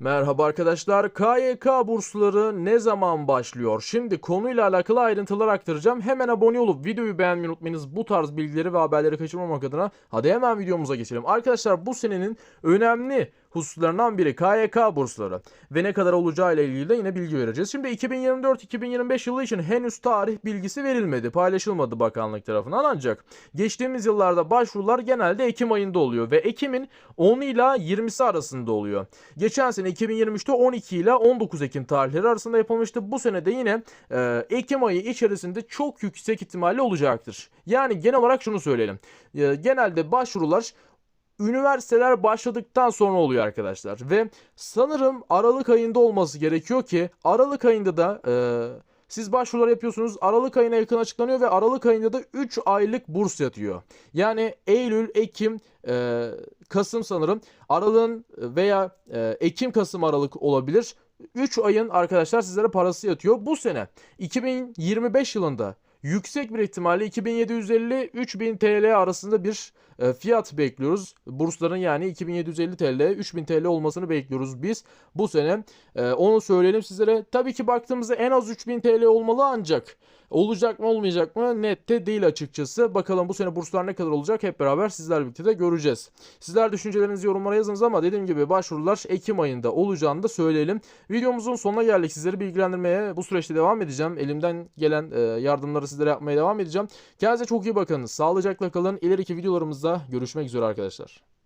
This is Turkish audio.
Merhaba arkadaşlar. KYK bursları ne zaman başlıyor? Şimdi konuyla alakalı ayrıntılar aktaracağım. Hemen abone olup videoyu beğenmeyi unutmayınız. Bu tarz bilgileri ve haberleri kaçırmamak adına. Hadi hemen videomuza geçelim. Arkadaşlar bu senenin önemli hususlarından biri KYK bursları. Ve ne kadar olacağı ile ilgili de yine bilgi vereceğiz. Şimdi 2024-2025 yılı için henüz tarih bilgisi verilmedi. Paylaşılmadı bakanlık tarafından ancak geçtiğimiz yıllarda başvurular genelde Ekim ayında oluyor ve Ekim'in 10 ile 20'si arasında oluyor. Geçen sene 2023'te 12 ile 19 Ekim tarihleri arasında yapılmıştı. Bu sene de yine e, Ekim ayı içerisinde çok yüksek ihtimalle olacaktır. Yani genel olarak şunu söyleyelim. E, genelde başvurular üniversiteler başladıktan sonra oluyor arkadaşlar. Ve sanırım Aralık ayında olması gerekiyor ki Aralık ayında da e, siz başvurular yapıyorsunuz. Aralık ayına yakın açıklanıyor ve Aralık ayında da 3 aylık burs yatıyor. Yani Eylül, Ekim, e, Kasım sanırım. Aralığın veya e, Ekim, Kasım, Aralık olabilir. 3 ayın arkadaşlar sizlere parası yatıyor. Bu sene 2025 yılında yüksek bir ihtimalle 2750-3000 TL arasında bir e, fiyat bekliyoruz. Bursların yani 2750 TL, 3000 TL olmasını bekliyoruz biz bu sene. E, onu söyleyelim sizlere. Tabii ki baktığımızda en az 3000 TL olmalı ancak olacak mı olmayacak mı nette değil açıkçası. Bakalım bu sene burslar ne kadar olacak hep beraber sizler birlikte de göreceğiz. Sizler düşüncelerinizi yorumlara yazınız ama dediğim gibi başvurular Ekim ayında olacağını da söyleyelim. Videomuzun sonuna geldik. Sizleri bilgilendirmeye bu süreçte devam edeceğim. Elimden gelen e, yardımları sizlere yapmaya devam edeceğim. Kendinize çok iyi bakın. Sağlıcakla kalın. İleriki videolarımızda görüşmek üzere arkadaşlar.